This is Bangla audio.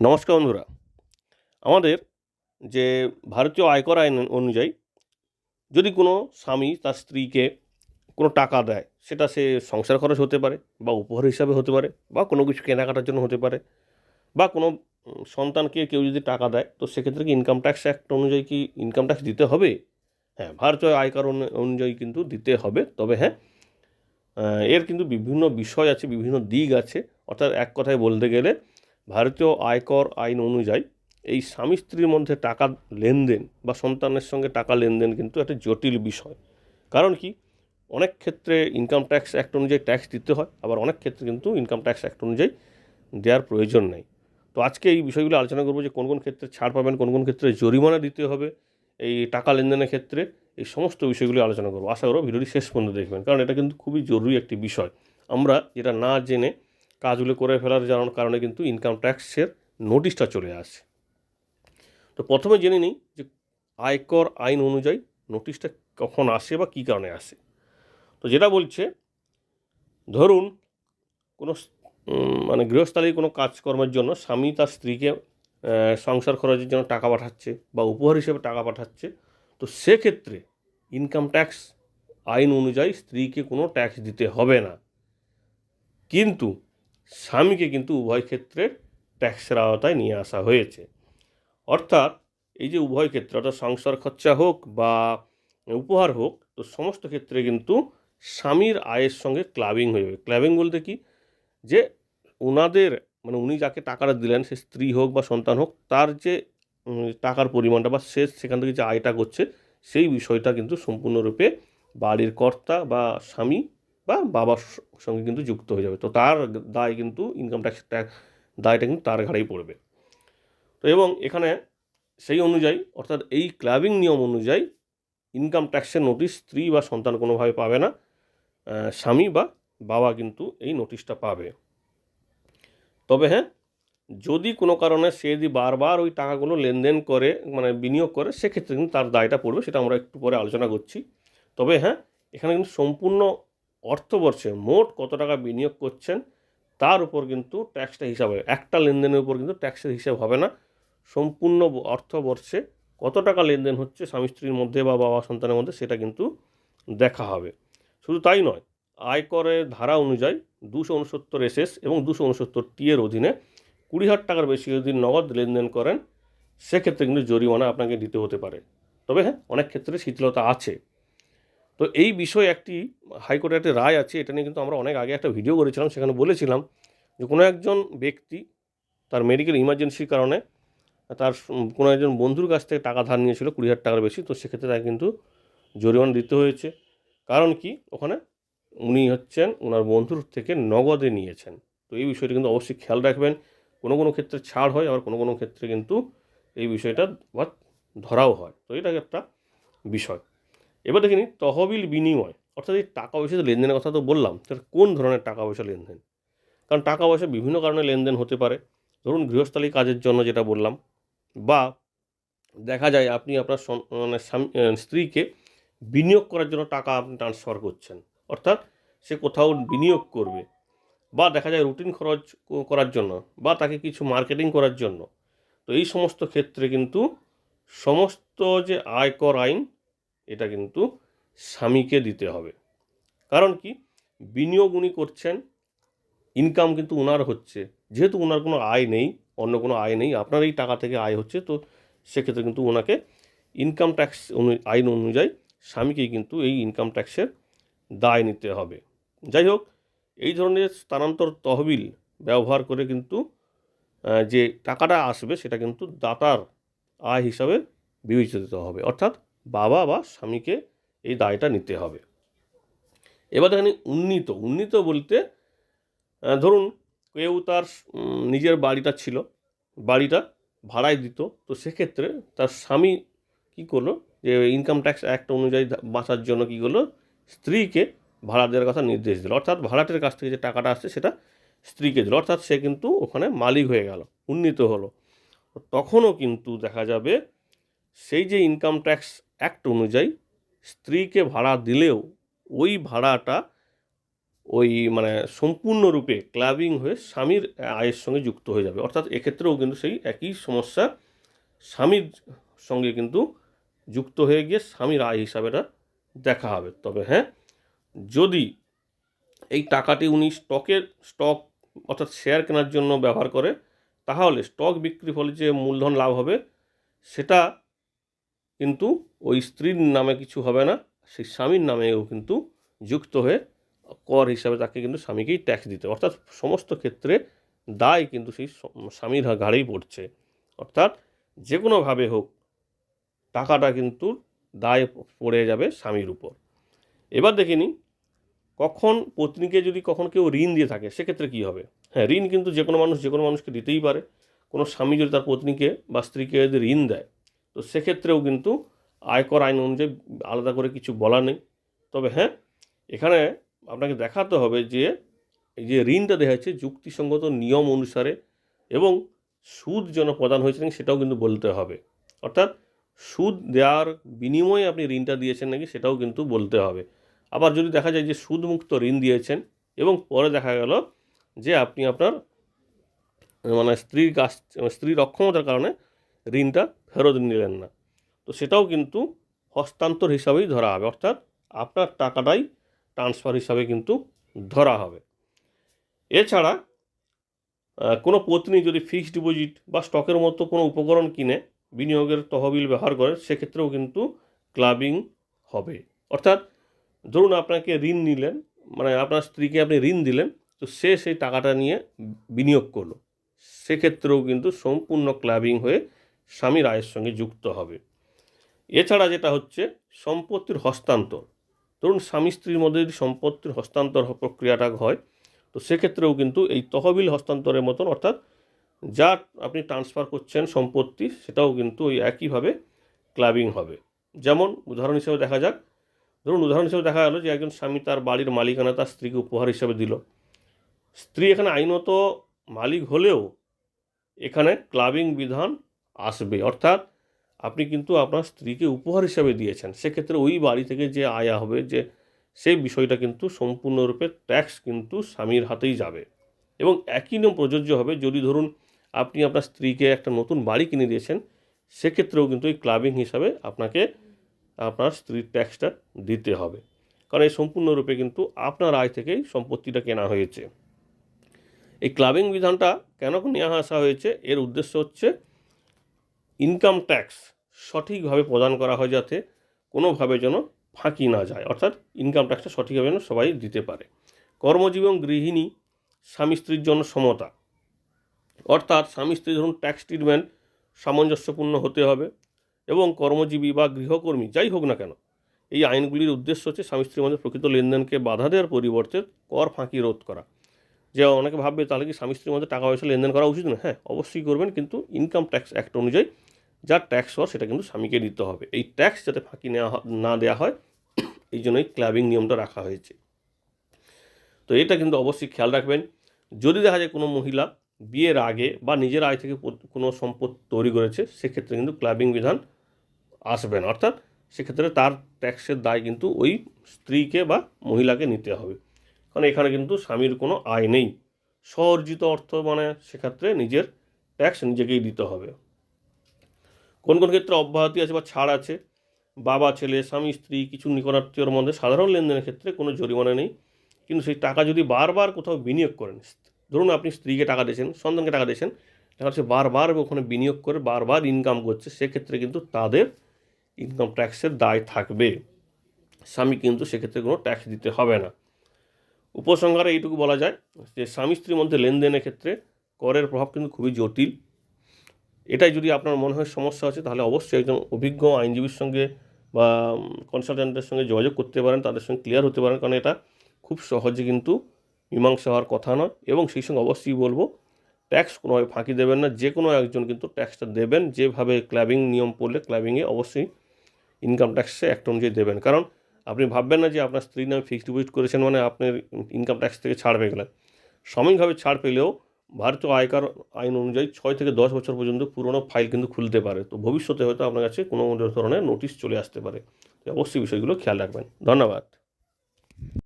নমস্কার বন্ধুরা। আমাদের যে ভারতীয় আয়কর আইন অনুযায়ী যদি কোনো স্বামী তার স্ত্রীকে কোনো টাকা দেয়, সেটা সে সংসার খরচ হতে পারে বা উপহার হিসাবে হতে পারে বা কোনো কিছু কেনাকাটার জন্য হতে পারে বা কোনো সন্তানকে কেউ যদি টাকা দেয়, তো সেক্ষেত্রে কি ইনকাম ট্যাক্স অ্যাক্ট অনুযায়ী কি ইনকাম ট্যাক্স দিতে হবে? হ্যাঁ ভারতীয় আয়কর অনুযায়ী কিন্তু দিতে হবে। তবে হ্যাঁ এর কিন্তু বিভিন্ন বিষয় আছে, বিভিন্ন দিক আছে। অর্থাৎ এক কথায় বলতে গেলে ভারতীয় আয়কর আইন অনুযায়ী এই স্বামী স্ত্রীর মধ্যে টাকা লেনদেন বা সন্তানের সঙ্গে টাকা লেনদেন কিন্তু একটা জটিল বিষয়। কারণ কি? অনেক ক্ষেত্রে ইনকাম ট্যাক্স অ্যাক্ট অনুযায়ী ট্যাক্স দিতে হয়, আবার অনেক ক্ষেত্রে কিন্তু ইনকাম ট্যাক্স অ্যাক্ট অনুযায়ী দেওয়ার প্রয়োজন নেই। তো আজকে এই বিষয়গুলো আলোচনা করব যে কোন কোন ক্ষেত্রে ছাড় পাবেন, কোন কোন ক্ষেত্রে জরিমানা দিতে হবে, এই টাকা লেনদেনের ক্ষেত্রে, এই সমস্ত বিষয়গুলি আলোচনা করব। আশা করব ভিডিওটি শেষ পর্যন্ত দেখবেন, কারণ এটা কিন্তু খুবই জরুরি একটি বিষয়। আমরা যেটা না জেনে কাজগুলো করে ফেলার কারণে কিন্তু ইনকাম ট্যাক্সের নোটিশটা চলে আসে তো প্রথমে জেনে নিই যে আয়কর আইন অনুযায়ী নোটিশটা কখন আসে বা কী কারণে আসে। তো যেটা বলছে, ধরুন কোনো মানে গৃহস্থালী কোনো কাজকর্মের জন্য স্বামী তার স্ত্রীকে সংসার খরচের জন্য টাকা পাঠাচ্ছে বা উপহার হিসেবে টাকা পাঠাচ্ছে, তো সেক্ষেত্রে ইনকাম ট্যাক্স আইন অনুযায়ী স্ত্রীকে কোনো ট্যাক্স দিতে হবে না। কিন্তু স্বামীকে কিন্তু উভয় ক্ষেত্রে ট্যাক্সের আওতায় নিয়ে আসা হয়েছে। অর্থাৎ এই যে উভয় ক্ষেত্রে, অর্থাৎ সংসার খরচা হোক বা উপহার হোক, তো সমস্ত ক্ষেত্রে কিন্তু স্বামীর আয়ের সঙ্গে ক্লাবিং হয়ে যাবে। ক্লাবিং বলতে কি? যে ওনাদের মানে উনি যাকে টাকাটা দিলেন, সে স্ত্রী হোক বা সন্তান হোক, তার যে টাকার পরিমাণটা বা সে সেখান থেকে যে আয়টা করছে, সেই বিষয়টা কিন্তু সম্পূর্ণরূপে বাড়ির কর্তা বা স্বামী বা বাবার সঙ্গে কিন্তু যুক্ত হয়ে যাবে। তো তার দায় কিন্তু ইনকাম ট্যাক্স ট্যাক্স দায়টা কিন্তু তার ঘাড়েই পড়বে। তো এবং এখানে সেই অনুযায়ী, অর্থাৎ এই ক্লাবিং নিয়ম অনুযায়ী ইনকাম ট্যাক্সের নোটিশ স্ত্রী বা সন্তান কোনোভাবে পাবে না স্বামী বা বাবা কিন্তু এই নোটিশটা পাবে। তবে হ্যাঁ যদি কোনো কারণে সে যদি বারবার ওই টাকাগুলো লেনদেন করে মানে বিনিয়োগ করে, সেক্ষেত্রে কিন্তু তার দায়টা পড়বে, সেটা আমরা একটু পরে আলোচনা করছি। তবে হ্যাঁ এখানে কিন্তু সম্পূর্ণ অর্থবর্ষে মোট কত টাকা বিনিয়োগ করছেন, তার উপর কিন্তু ট্যাক্সটা হিসাব হবে। একটা লেনদেনের উপর কিন্তু ট্যাক্সের হিসাব হবে না। সম্পূর্ণ অর্থবর্ষে কত টাকা লেনদেন হচ্ছে স্বামী স্ত্রীর মধ্যে বা বাবা সন্তানের মধ্যে সেটা কিন্তু দেখা হবে। শুধু তাই নয়, আয়করের ধারা অনুযায়ী দুশো উনসত্তর এসএস এবং দুশো উনসত্তর টি এর অধীনে কুড়ি হাজার টাকার বেশি যদি নগদ লেনদেন করেন, সেক্ষেত্রে কিন্তু জরিমানা আপনাকে দিতে হতে পারে। তবে হ্যাঁ অনেক ক্ষেত্রে শিথিলতা আছে। তো এই বিষয়ে একটি হাইকোর্টের একটি রায় আছে, এটা নিয়ে কিন্তু আমরা অনেক আগে একটা ভিডিও করেছিলাম, সেখানে বলেছিলাম যে কোনো একজন ব্যক্তি তার মেডিকেল ইমার্জেন্সির কারণে তার কোনো একজন বন্ধুর কাছ থেকে টাকা ধার নিয়েছিল, কুড়ি হাজার টাকার বেশি, তো সেক্ষেত্রে তাকে কিন্তু জরিমানা দিতে হয়েছে। কারণ কি? ওখানে উনি হচ্ছেন ওনার বন্ধুর থেকে নগদে নিয়েছেন। তো এই বিষয়টি কিন্তু অবশ্যই খেয়াল রাখবেন। কোনো কোনো ক্ষেত্রে ছাড় হয়, আবার কোনো কোনো ক্ষেত্রে কিন্তু এই বিষয়টা ধরাও হয়। তো এটা একটা বিষয়। এবার দেখে নিই, তহবিল বিনিময়, অর্থাৎ এই টাকা পয়সা লেনদেনের কথা তো বললাম সেটা কোন ধরনের টাকা পয়সা লেনদেন? কারণ টাকা পয়সা বিভিন্ন কারণে লেনদেন হতে পারে। ধরুন গৃহস্থালী কাজের জন্য যেটা বললাম, বা দেখা যায় আপনি আপনার মানে স্ত্রীকে বিনিয়োগ করার জন্য টাকা আপনি ট্রান্সফার করছেন, অর্থাৎ সে কোথাও বিনিয়োগ করবে, বা দেখা যায় রুটিন খরচ করার জন্য, বা তাকে কিছু মার্কেটিং করার জন্য। তো এই সমস্ত ক্ষেত্রে কিন্তু সমস্ত যে আয়কর আইন এটা কিন্তু স্বামীকে দিতে হবে। কারণ কি? বিনিয়োগ উনি করছেন ইনকাম কিন্তু উনার হচ্ছে। যেহেতু ওনার কোনো আয় নেই, অন্য কোনো আয় নেই, আপনার এই টাকা থেকে আয় হচ্ছে, তো সেক্ষেত্রে কিন্তু ওনাকে ইনকাম ট্যাক্স আইন অনুযায়ী স্বামীকেই কিন্তু এই ইনকাম ট্যাক্সের দায় নিতে হবে। যাই হোক, এই ধরনের স্থানান্তর তহবিল ব্যবহার করে কিন্তু যে টাকাটা আসবে সেটা কিন্তু দাতার আয় হিসাবে বিবেচিত হবে। অর্থাৎ বাবা বা স্বামীকে এই দায়টা নিতে হবে। এবার দেখেন উন্নীত উন্নীত বলতে ধরুন কেউ তার নিজের বাড়িটা ছিল, বাড়িটা ভাড়ায় দিত, তো সেক্ষেত্রে তার স্বামী কী করল যে ইনকাম ট্যাক্স অ্যাক্ট অনুযায়ী বাঁচার জন্য কী করল? স্ত্রীকে ভাড়া দেওয়ার কথা নির্দেশ দিল। অর্থাৎ ভাড়াটের কাছ থেকে যে টাকাটা আসছে, সেটা স্ত্রীকে দিল। অর্থাৎ সে কিন্তু ওখানে মালিক হয়ে গেল, উন্নীত হলো। তখনও কিন্তু দেখা যাবে, সেই যে ইনকাম ট্যাক্স অ্যাক্ট অনুযায়ী স্ত্রীকে ভাড়া দিলেও ওই ভাড়াটা ওই মানে সম্পূর্ণরূপে ক্লাবিং হয়ে স্বামীর আয়ের সঙ্গে যুক্ত হয়ে যাবে। অর্থাৎ এক্ষেত্রেও কিন্তু সেই একই সমস্যা, স্বামীর সঙ্গে কিন্তু যুক্ত হয়ে গিয়ে স্বামীর আয় হিসাবেটা দেখা হবে। তবে হ্যাঁ যদি এই টাকাটি উনি স্টকের, স্টক অর্থাৎ শেয়ার কেনার জন্য ব্যবহার করে, তাহলে স্টক বিক্রি ফলে যে মূলধন লাভ হবে, সেটা কিন্তু ওই স্ত্রীর নামে কিছু হবে না, সেই স্বামীর নামেও কিন্তু যুক্ত হয়ে কর হিসাবে তাকে কিন্তু স্বামীকেই ট্যাক্স দিতে। অর্থাৎ সমস্ত ক্ষেত্রে দায় কিন্তু সেই স্বামীর ঘাড়েই পড়ছে। অর্থাৎ যে কোনোভাবে হোক, টাকাটা কিন্তু দায় পড়ে যাবে স্বামীর উপর। এবার দেখে নিই, কখন পত্নীকে যদি কখন কেউ ঋণ দিয়ে থাকে, সেক্ষেত্রে কী হবে? হ্যাঁ ঋণ কিন্তু যে কোনো মানুষ যে কোনো মানুষকে দিতেই পারে। কোনো স্বামী যদি তার পত্নীকে বা স্ত্রীকে যদি ঋণ দেয় তো সেক্ষেত্রেও কিন্তু আয়কর আইন অনুযায়ী আলাদা করে কিছু বলা নেই। তবে হ্যাঁ এখানে আপনাকে দেখাতে হবে যে এই যে ঋণটা দেওয়া হয়েছে যুক্তিসঙ্গত নিয়ম অনুসারে এবং সুদ যেন প্রদান হয়েছে সেটাও কিন্তু বলতে হবে। অর্থাৎ সুদ দেওয়ার বিনিময়ে আপনি ঋণটা দিয়েছেন নাকি সেটাও কিন্তু বলতে হবে। আবার যদি দেখা যায় যে সুদমুক্ত ঋণ দিয়েছেন এবং পরে দেখা গেল যে আপনি আপনার মানে স্ত্রীর কাছ স্ত্রীর অক্ষমতার কারণে ঋণটা ফেরত নিলেন না। তো সেটাও কিন্তু হস্তান্তর হিসাবেই ধরা হবে, অর্থাৎ আপনার টাকাটাই ট্রান্সফার হিসাবে কিন্তু ধরা হবে। এছাড়া কোনো পত্নী যদি ফিক্সড ডিপোজিট বা স্টকের মতো কোনো উপকরণ কিনে বিনিয়োগের তহবিল ব্যবহার করে, সেক্ষেত্রেও কিন্তু ক্লাবিং হবে। অর্থাৎ ধরুন আপনাকে ঋণ নিলেন মানে আপনার স্ত্রীকে আপনি ঋণ দিলেন, তো সে সেই টাকাটা নিয়ে বিনিয়োগ করল। সেক্ষেত্রেও কিন্তু সম্পূর্ণ ক্লাবিং হয়ে স্বামীর আয়ের সঙ্গে যুক্ত হবে। এছাড়া যেটা হচ্ছে, সম্পত্তির হস্তান্তর। ধরুন, স্বামী স্ত্রীর মধ্যে যদি সম্পত্তির হস্তান্তর প্রক্রিয়াটা হয়, তো সেক্ষেত্রেও কিন্তু এই তহবিল হস্তান্তরের মতন, অর্থাৎ যা আপনি ট্রান্সফার করছেন সম্পত্তি, সেটাও কিন্তু ওই একইভাবে ক্লাবিং হবে। যেমন, উদাহরণ হিসেবে দেখা যাক। ধরুন, উদাহরণ হিসেবে দেখা গেলো যে একজন স্বামী তার বাড়ির মালিকানা তার স্ত্রীকে উপহার হিসেবে দিল। স্ত্রী এখানে আইনত মালিক হলেও এখানে ক্লাবিং বিধান আসবে। অর্থাৎ আপনি কিন্তু আপনার স্ত্রীকে উপহার হিসাবে দিয়েছেন। সেক্ষেত্রে ওই বাড়ি থেকে যে আয়া হবে, যে সেই বিষয়টা কিন্তু সম্পূর্ণরূপে ট্যাক্স কিন্তু স্বামীর হাতেই যাবে। এবং একই নিয়ম প্রযোজ্য হবে, যদি ধরুন আপনি আপনার স্ত্রীকে একটা নতুন বাড়ি কিনে দিয়েছেন, সেক্ষেত্রেও কিন্তু এই ক্লাবিং হিসাবে আপনাকে আপনার স্ত্রীর ট্যাক্সটা দিতে হবে। কারণ এই সম্পূর্ণরূপে কিন্তু আপনার আয় থেকেই সম্পত্তিটা কেনা হয়েছে। এই ক্লাবিং বিধানটা কেন নিয়ে আসা হয়েছে? এর উদ্দেশ্য হচ্ছে ইনকাম ট্যাক্স সঠিকভাবে প্রদান করা হয় যাতে কোনোভাবে যেন ফাঁকি না যায়। অর্থাৎ ইনকাম ট্যাক্সটা সঠিকভাবে যেন সবাই দিতে পারে। কর্মজীবী এবং গৃহিণী, স্বামী স্ত্রীর জন্য সমতা। অর্থাৎ স্বামী স্ত্রী ধরুন ট্যাক্স ট্রিটমেন্ট সামঞ্জস্যপূর্ণ হতে হবে এবং কর্মজীবী বা গৃহকর্মী যাই হোক না কেন, এই আইনগুলির উদ্দেশ্য হচ্ছে স্বামী স্ত্রীর মধ্যে প্রকৃত লেনদেনকে বাধা দেওয়ার পরিবর্তে কর ফাঁকি রোধ করা। যে অনেকে ভাববে তাহলে কি স্বামী স্ত্রীর মধ্যে টাকা পয়সা লেনদেন করা উচিত না হ্যাঁ অবশ্যই করবেন, কিন্তু ইনকাম ট্যাক্স অ্যাক্ট অনুযায়ী যা ট্যাক্স হওয়ার সেটা কিন্তু স্বামীকে দিতে হবে। এই ট্যাক্স যাতে ফাঁকি নেওয়া না দেওয়া হয়, এই জন্যই ক্লাবিং নিয়মটা রাখা হয়েছে। তো এটা কিন্তু অবশ্যই খেয়াল রাখবেন। যদি দেখা যায় কোনো মহিলা বিয়ের আগে বা নিজের আয় থেকে কোনো সম্পদ তৈরি করেছে, সেক্ষেত্রে কিন্তু ক্লাবিং বিধান আসবে না। অর্থাৎ সেক্ষেত্রে তার ট্যাক্সের দায় কিন্তু ওই স্ত্রীকে বা মহিলাকে নিতে হবে। কারণ এখানে কিন্তু স্বামীর কোনো আয় নেই। স্বঅর্জিত অর্থ মানে সেক্ষেত্রে নিজের ট্যাক্স নিজেকেই দিতে হবে। কোন কোন ক্ষেত্রে অব্যাহতি আছে বা ছাড় আছে? বাবা, ছেলে, স্বামী, স্ত্রী, কিছু নিকটাত্মীয়র মধ্যে সাধারণ লেনদেনের ক্ষেত্রে কোনো জরিমানা নেই। কিন্তু সেই টাকা যদি বারবার কোথাও বিনিয়োগ করেন ধরুন আপনি স্ত্রীকে টাকা দিয়েছেন, সন্তানকে টাকা দিয়েছেন, দেখা যাচ্ছে বারবার ওখানে বিনিয়োগ করে বারবার ইনকাম করছে, সেক্ষেত্রে কিন্তু তাদের ইনকাম ট্যাক্সের দায় থাকবে। স্বামী কিন্তু সেক্ষেত্রে কোনো ট্যাক্স দিতে হবে না। উপসংহারে এইটুকু বলা যায় যে স্বামী স্ত্রীর মধ্যে লেনদেনের ক্ষেত্রে করের প্রভাব কিন্তু খুবই জটিল। এটাই যদি আপনার মনে হয় সমস্যা আছে, তাহলে অবশ্যই একজন অভিজ্ঞ আইনজীবীর সঙ্গে বা কনসালটেন্টের সঙ্গে যোগাযোগ করতে পারেন, তাদের সঙ্গে ক্লিয়ার হতে পারেন, কারণ এটা খুব সহজে কিন্তু মীমাংসা হওয়ার কথা নয়। এবং সেই সঙ্গে অবশ্যই বলব ট্যাক্স কোনোভাবে ফাঁকি দেবেন না, যে কোনো একজন কিন্তু ট্যাক্সটা দেবেন, যেভাবে ক্ল্যাবিং নিয়ম পড়লে ক্ল্যাবিংয়ে অবশ্যই ইনকাম ট্যাক্সে একটা অনুযায়ী দেবেন। কারণ আপনি ভাববেন না যে আপনার স্ত্রীর নামে ফিক্সড ডিপোজিট করেছেন মানে আপনার ইনকাম ট্যাক্স থেকে ছাড় পেয়ে গেলেন সাময়িকভাবে ছাড় পেলেও ভারতীয় আয়কার আইন অনুযায়ী ছয় থেকে দশ বছর পর্যন্ত পুরনো ফাইল কিন্তু খুলতে পারে। তো ভবিষ্যতে হয়তো আপনার কাছে কোনো ধরনের নোটিশ চলে আসতে পারে। অবশ্যই বিষয়গুলো খেয়াল রাখবেন। ধন্যবাদ।